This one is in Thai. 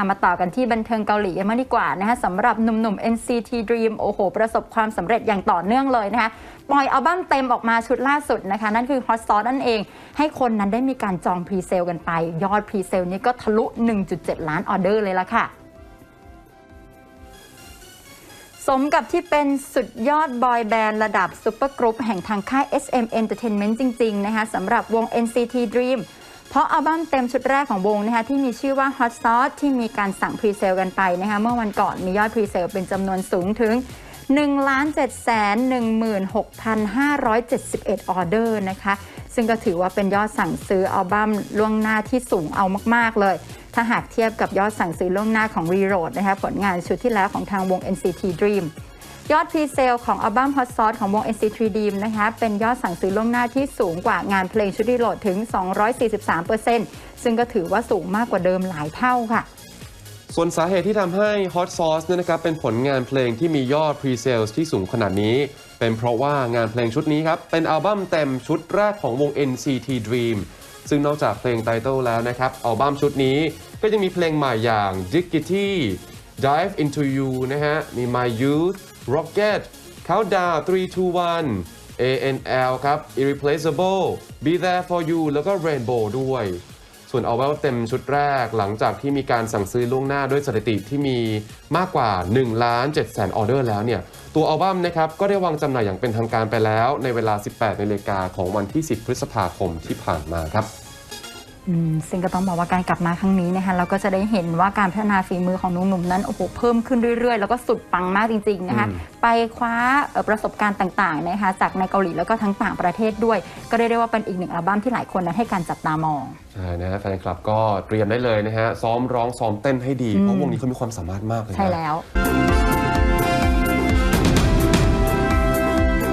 อะมาต่อกันที่บันเทิงเกาหลีกันมางดีกว่านะคะสำหรับหนุ่มๆ NCT Dream โอ้โห ประสบความสำเร็จอย่างต่อเนื่องเลยนะคะปล่อยอัลบั้มเต็มออกมาชุดล่าสุดนะคะ นั่นคือ Hot Sauce นั่นเอง ให้คนนั้นได้มีการจองพรีเซลกันไป ยอดพรีเซลนี้ก็ทะลุ 1.7 ล้านออเดอร์เลยละค่ะสมกับที่เป็นสุดยอดบอยแบนด์ระดับซูเปอร์กรุ๊ปแห่งทางค่าย SM Entertainment จริง ๆ นะคะสำหรับวง NCT Dream เพราะอัลบั้มเต็มชุดแรกของวงนะคะที่มีชื่อว่า Hot Sauce ที่มีการสั่งพรีเซลกันไปนะคะเมื่อวันก่อนมียอดพรีเซลเป็นจำนวนสูงถึง 1 7 1 6 5 7 1 ออเดอร์นะคะ ซึ่งก็ถือว่าเป็นยอดสั่งซื้ออัลบั้มล่วงหน้าที่สูงเอามาก ๆ เลย ถ้าหากเทียบกับยอดสั่งซื้อล่วงหน้าของ Reload นะคะผลงานชุดที่แล้วของทางวง NCT Dream ยอดพรีเซลของอัลบั้ม Hot Sauce ของวง NCT Dream นะคะเป็นยอดสั่งซื้อล่วงหน้าที่สูงกว่างานเพลงชุดรีโหลดถึง 243%ซึ่งก็ถือว่าสูงมากกว่าเดิมหลายเท่าค่ะส่วนสาเหตุที่ทำให้ Hot Sauce เนี่ยนะครับเป็นผลงานเพลงที่มียอด Pre-sales ที่สูงขนาดนี้ เป็นเพราะว่างานเพลงชุดนี้ครับ เป็นอัลบั้มเต็มชุดแรกของวง NCT Dream ซึ่งนอกจากเพลงไตเติลแล้วนะครับ อัลบั้มชุดนี้ก็ยังมีเพลงใหม่อย่าง Diggity Dive Into You นะฮะ มี My Youth Rocket Countdown 321 ANL ครับ Irreplaceable Be There For You แล้วก็ Rainbow ด้วย ส่วนอัลบั้มเต็มชุดแรกหลังจากที่มีการสั่งซื้อล่วงหน้าด้วยสถิติที่มีมากกว่า1ล้าน7แสนออเดอร์แล้วเนี่ย ตัวอัลบั้มนะครับ ก็ได้วางจำหน่ายอย่างเป็นทางการไปแล้ว ในเวลา 18นาฬิกาของวันที่ 10 พฤษภาคมที่ผ่านมาครับ ซึ่งก็ต้องบอกว่าการกลับมาครั้งนี้นะคะเราก็จะได้เห็นว่าการพัฒนาฝีมือของหนุ่มๆนั้นโอ้โหเพิ่มขึ้นเรื่อยๆ แล้วก็สุดปังมากจริงๆนะคะอืมไปคว้าเอ่อประสบการณ์ต่างๆนะคะจากในเกาหลีแล้วก็ทั้งต่างประเทศด้วย ก็ได้เรียกว่าเป็นอีกหนึ่งอัลบั้มที่หลายคนนั้นให้การจับตามองใช่นะฮะแฟนคลับก็เตรียมได้เลยนะฮะซ้อมร้องซ้อมเต้นให้ดีเพราะวงนี้เขามีความสามารถมากเลยนะใช่แล้วค